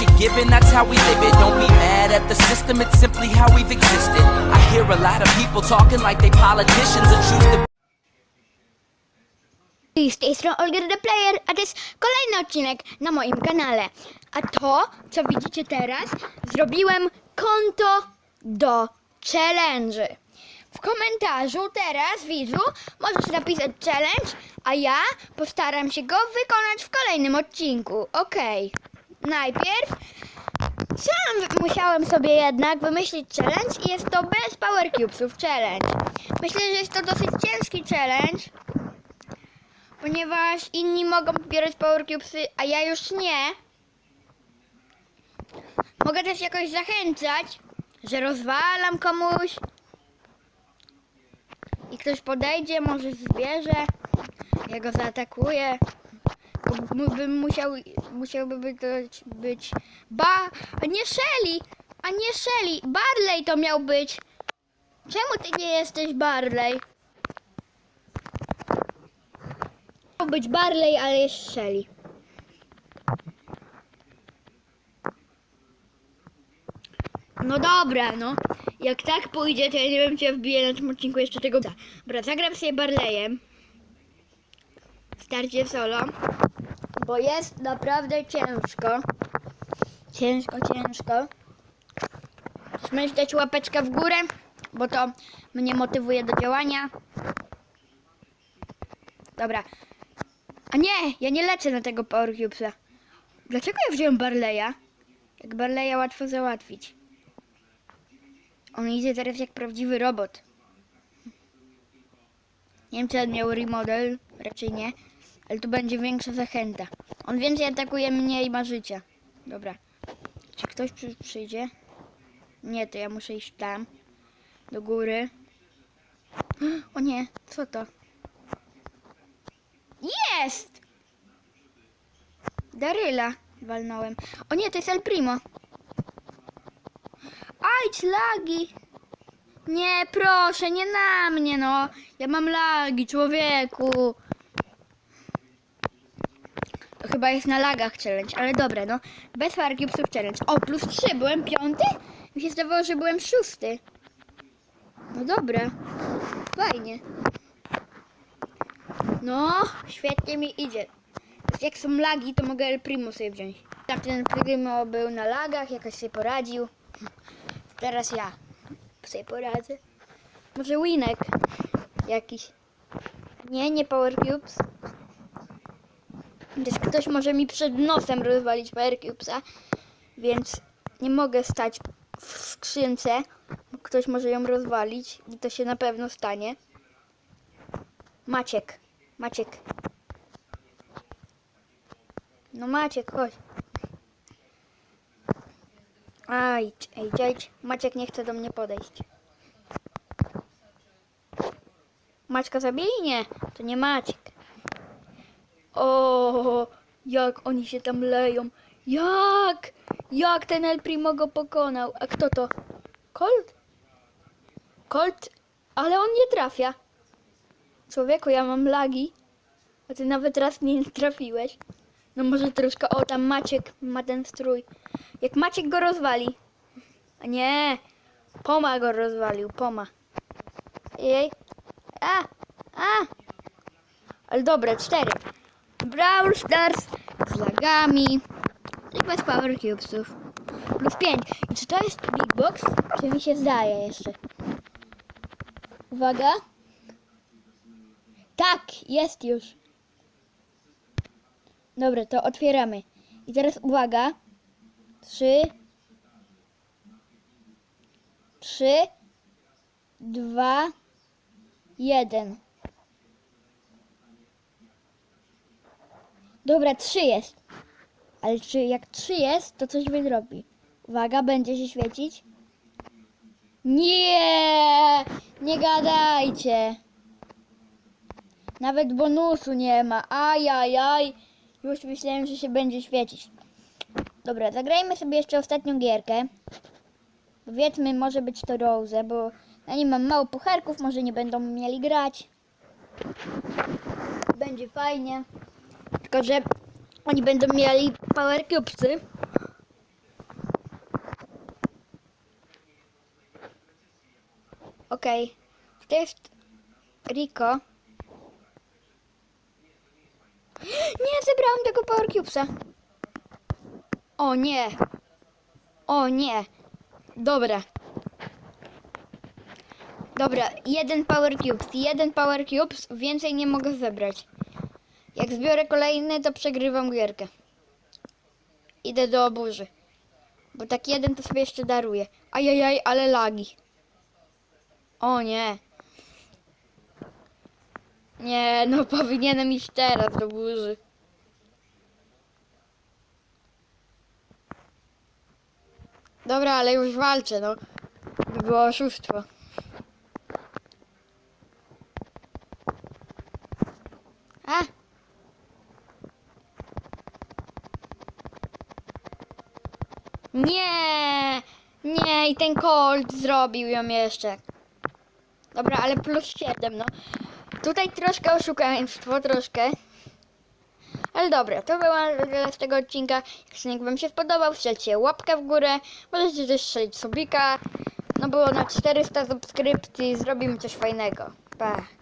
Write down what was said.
you're given, that's how we live it. Don't be mad at the system, it's simply how we've existed. I hear a lot of people talking like they politicians and choose the Player, a to jest kolejny odcinek na moim kanale. A to, co widzicie teraz, zrobiłem konto do challenge. W komentarzu teraz, widzu, możesz napisać challenge, a ja postaram się go wykonać w kolejnym odcinku. Okej. Najpierw sam musiałem sobie jednak wymyślić challenge i jest to bez Power Cubesów challenge. Myślę, że jest to dosyć ciężki challenge, ponieważ inni mogą pobierać Power Cubesy, a ja już nie. Mogę też jakoś zachęcać, że rozwalam komuś i ktoś podejdzie, może zbierze, ja go zaatakuję. Bym musiał, musiałby być, być ba, a nie Shelly, a nie Shelly, Barley to miał być. Czemu ty nie jesteś Barley? Miał być Barley, ale jest Shelly. No dobra, no. Jak tak pójdzie, to ja nie wiem, czy ja wbiję na tym odcinku jeszcze tego. Dobra, zagram sobie Barleyem. Starcie solo. Bo jest naprawdę ciężko. Ciężko, ciężko. Możesz dać łapeczkę w górę, bo to mnie motywuje do działania. Dobra. A nie, ja nie lecę na tego Power Cubesa. Dlaczego ja wziąłem Barleya? Jak Barleya łatwo załatwić. On idzie teraz jak prawdziwy robot. Nie wiem, czy on miał remodel, raczej nie. Ale tu będzie większa zachęta. On więcej atakuje mnie i ma życia. Dobra. Czy ktoś przy, przyjdzie? Nie, to ja muszę iść tam. Do góry. O nie, co to? Jest! Daryla walnąłem. O nie, to jest El Primo. Aj, lagi. Nie, proszę, nie na mnie, no. Ja mam lagi, człowieku. To chyba jest na lagach challenge, ale dobra, no. Bez Farcubesów challenge. O, plus 3, byłem piąty? Mi się zdawało, że byłem szósty. No dobra. Fajnie. No, świetnie mi idzie. Jak są lagi, to mogę El Primo sobie wziąć. Tak, ten Primo był na lagach, jakoś sobie poradził. Teraz ja sobie poradzę. Może Winek jakiś. Nie, nie Power Cubes. Też ktoś może mi przed nosem rozwalić Power Cubesa, więc nie mogę stać w skrzynce, ktoś może ją rozwalić i to się na pewno stanie. Maciek, Maciek. No Maciek, chodź. Aj, ej, dzieć. Maciek nie chce do mnie podejść. Maćka zabili? Nie, to nie Maciek. O, jak oni się tam leją. Jak? Jak ten El Primo go pokonał? A kto to? Colt? Colt? Ale on nie trafia. Człowieku, ja mam lagi. A ty nawet raz nie trafiłeś. No może troszkę. O, tam Maciek ma ten strój. Jak Maciek go rozwali. A nie. Poma go rozwalił. Poma. Jej. A! A! Ale dobre, cztery. Brawl Stars z lagami i bez Power Cubesów. Plus 5. I czy to jest Big Box? Czy mi się zdaje jeszcze? Uwaga. Tak, jest już. Dobra, to otwieramy. I teraz uwaga. Trzy. Trzy. Dwa. Jeden. Dobra, trzy jest. Ale czy jak trzy jest, to coś wydrobi. Uwaga, będzie się świecić. Nie! Nie gadajcie. Nawet bonusu nie ma. Ajajaj. Już myślałem, że się będzie świecić. Dobra, zagrajmy sobie jeszcze ostatnią gierkę. Powiedzmy, może być to Rose, bo na nim mam mało pucharków, może nie będą mieli grać. Będzie fajnie. Tylko, że oni będą mieli power cubesy. Okej. Okay. To jest Rico. Nie, zebrałam tego power cubesa. O nie. O nie. Dobra. Dobra, jeden power cubes, jeden power cubes, więcej nie mogę zebrać. Jak zbiorę kolejny, to przegrywam gierkę. Idę do oburzy. Bo tak jeden to sobie jeszcze daruję. Ajajaj, ale lagi. O nie. Nie, no powinienem iść teraz do burzy. Dobra, ale już walczę, no. By było oszustwo. A! Nie! Nie, i ten Colt zrobił ją jeszcze. Dobra, ale plus 7, no. Tutaj troszkę oszukaństwo, troszkę. Ale dobra, to było tyle z tego odcinka. Odcinek Wam się spodobał, strzelcie łapkę w górę. Możecie też strzelić subika. No było na 400 subskrypcji, zrobimy coś fajnego. Pa.